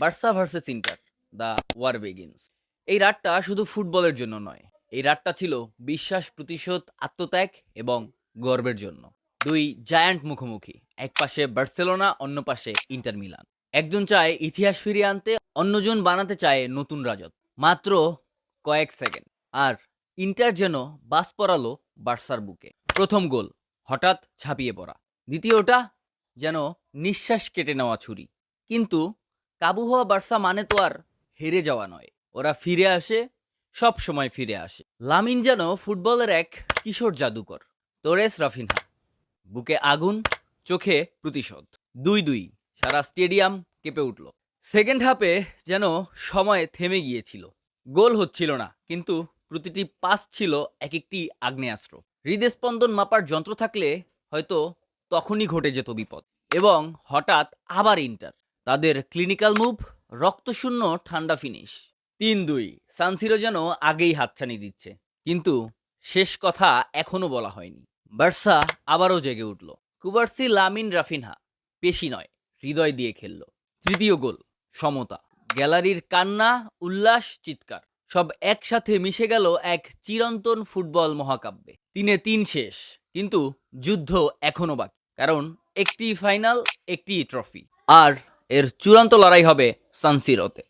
Barca versus Inter, the war begins. এই রাতটা শুধু ফুটবলের জন্য নয়, এই রাতটা ছিল বিশ্বাস, প্রতিশোধ, আত্মত্যাগ এবং গর্বের জন্য। দুই জায়ান্ট মুখোমুখি, এক পাশে বার্সেলোনা, অন্য পাশে ইন্টার মিলান। একজন চায় ইতিহাস ফিরিয়ে আনতে, অন্যজন বানাতে চায় নতুন রাজত মাত্র কয়েক সেকেন্ড, আর ইন্টার যেন বাস পড়ালো বার্সার বুকে। প্রথম গোল, হঠাৎ ছাপিয়ে পড়া। দ্বিতীয়টা যেন নিঃশ্বাস কেটে নেওয়া ছুরি। কিন্তু কাবু হওয়া বার্সা মানে তো আর হেরে যাওয়া নয়। ওরা ফিরে আসে, সব সময় ফিরে আসে। লামিন যেন ফুটবলের এক কিশোর জাদুকর। তোরেস রাফিনহা, বুকে আগুন, চোখে প্রতিশোধ। দুই দুই, সারা স্টেডিয়াম কেঁপে উঠল। সেকেন্ড হাফে যেন সময় থেমে গিয়েছিল। গোল হচ্ছিল না, কিন্তু প্রতিটি পাস ছিল এক একটি আগ্নেয়াস্ত্র। হৃদস্পন্দন মাপার যন্ত্র থাকলে হয়তো তখনই ঘটে যেত বিপদ। এবং হঠাৎ আবার ইন্টার। তাদের ক্লিনিক্যাল মুভ রক্তশূন্য, ঠান্ডা ফিনিশ তিন দুই, সানসিরো যেন আগেই হাতছানি দিচ্ছে। কিন্তু শেষ কথা এখনও বলা হয়নি। বার্সা আবারও জেগে উঠল। কুবার্সি লামিন রাফিনহা, পেশি নয়, হৃদয় দিয়ে খেলল। তৃতীয় গোল, সমতা। গ্যালারির কান্না, উল্লাস, চিৎকার, সব একসাথে মিশে গেল এক চিরন্তন ফুটবল মহাকাব্যে। তিনে তিন শেষ, কিন্তু যুদ্ধ এখনও বাকি। কারণ একটি ফাইনাল একটি ট্রফি আর এর চূড়ান্ত লড়াই হবে সানসিরোতে